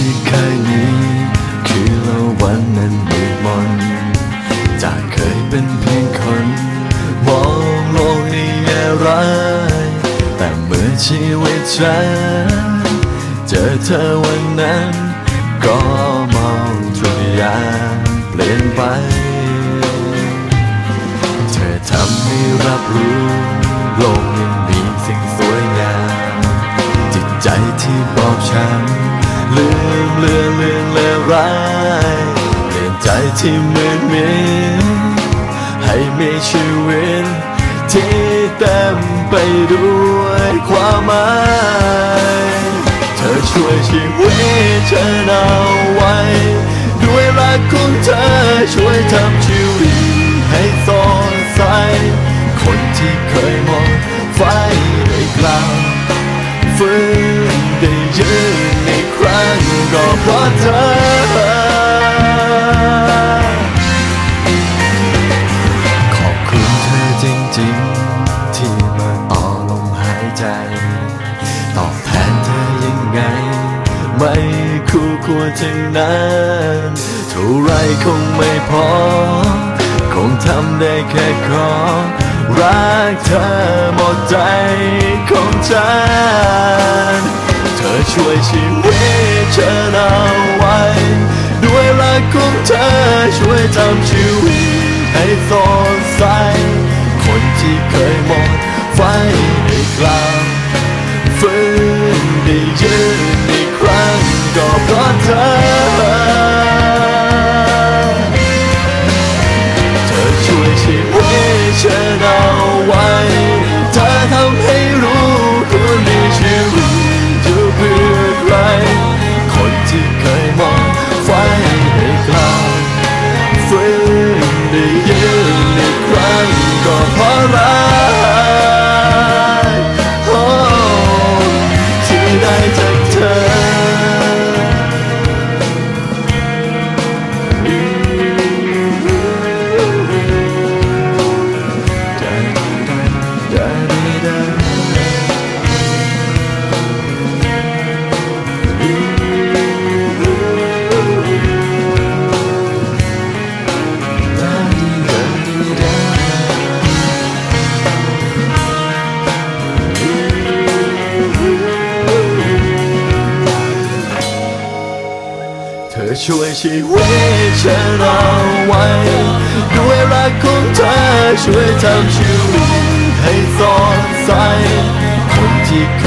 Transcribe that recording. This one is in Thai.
ที่เคยมีคืนและวันนั้นมืดมนจากเคยเป็นเพียงคนมองโลกในแง่ร้ายแต่เมื่อชีวิตฉันเจอเธอวันนั้น ก็มองทุกอย่างเปลี่ยนไป เธอทำให้รับรู้โลกยังมีสิ่งสวยงามจิตใจที่บอบช้ำ ลืมเลือนเลือนเลวร้ายเปลี่ยนใจที่มืดมิดให้มีชีวิตที่เต็มไปด้วยความหมาย เธอช่วยชีวิตฉันเอาไว้ ด้วยรักของเธอช่วยทำชีวิตให้สดใส คนที่เคยมองไฟได้กล่าวฟื้นได้ยืน คู่ควทั้งนั้นเท่าไรคงไม่พอ คงทำได้แค่ขอ รักเธอหมดใจของฉัน เธอช่วยชีวิตฉันเอาไว้ ด้วยรักของเธอช่วยทำชีวิตให้สดใส คนที่เคยหมดไฟได้กลับฟื้น วิตฉั ธอช่วยชีวิตฉันเอาไว้ ด้วยรักของเธอช่วยทำชีวิตให้สดใสคนที่เค